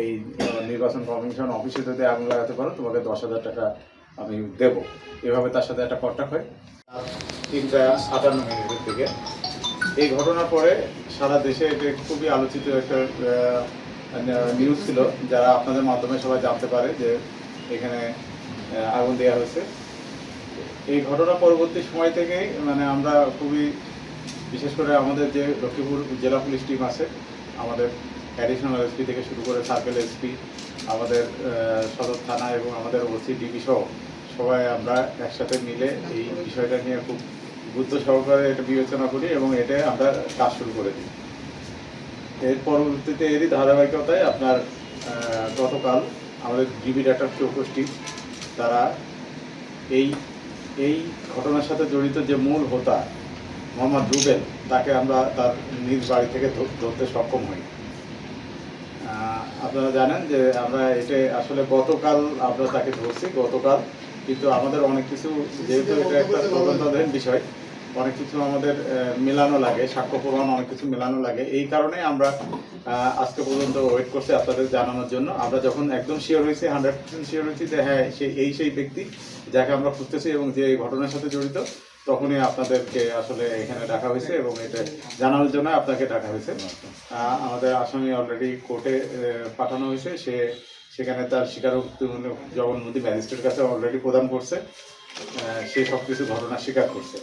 এই নির্বাচন কমিশন অফিসে যদি আগুন লাগাতে পারো, তোমাকে দশ হাজার টাকা আমি দেব। এভাবে তার সাথে একটা কন্ট্যাক্ট হয়। তিনটা সাতান্ন মিনিটের দিকে। এই ঘটনার পরে সারা দেশে এটা খুবই আলোচিত একটা নিউজ ছিল, যারা আপনাদের মাধ্যমে সবাই জানতে পারে যে এখানে আগুন দেওয়া হয়েছে। এই ঘটনা পরবর্তী সময় থেকেই মানে আমরা খুবই, বিশেষ করে আমাদের যে লক্ষ্মীপুর জেলা পুলিশ টিম আছে, আমাদের অ্যাডিশনাল এসপি থেকে শুরু করে সার্কেল এসপি আমাদের সদর থানা এবং আমাদের ওসি ডিবি সহ সবাই আমরা একসাথে মিলে এই বিষয়টা নিয়ে খুব গুরুত্ব সহকারে এটা বিবেচনা করি এবং এটা আমরা কাজ শুরু করে দিই। এর পরবর্তীতে এরই ধারাবাহিকতায় আপনার গতকাল আমাদের একটা চৌকস টিম তারা এই এই ঘটনার সাথে জড়িত যে মূল হোতা, মোহাম্মদ রুবেল, তাকে আমরা তার নিজ বাড়ি থেকে ধরতে সক্ষম হই। আপনারা জানেন যে আমরা এটা আসলে গতকাল আমরা তাকে ধরছি, গতকাল। কিন্তু আমাদের অনেক কিছু, যেহেতু এটা একটা তদন্তাধীন বিষয়, অনেক কিছু আমাদের মেলানো লাগে, সাক্ষ্য প্রমাণ অনেক কিছু মেলানো লাগে। এই কারণে আমরা আজকে পর্যন্ত ওয়েট করছি আপনাদের জানানোর জন্য। আমরা যখন একদম শিওর হয়েছি হান্ড্রেড পার্সেন্ট শিওর হয়েছি যে হ্যাঁ সেই এই সেই ব্যক্তি যাকে আমরা খুঁজতেছি এবং যে এই ঘটনার সাথে জড়িত তখনই আপনাদেরকে আসলে এখানে ডাকা হয়েছে এবং এটা জানানোর জন্য আপনাকে ডাকা হয়েছে। আমাদের আসামি অলরেডি কোর্টে পাঠানো হয়েছে। সে সেখানে তার স্বীকারোক্তি জগন্মতি ম্যাজিস্ট্রেট কাছে অলরেডি প্রদান করছে। সে সব কিছু ঘটনা স্বীকার করছে।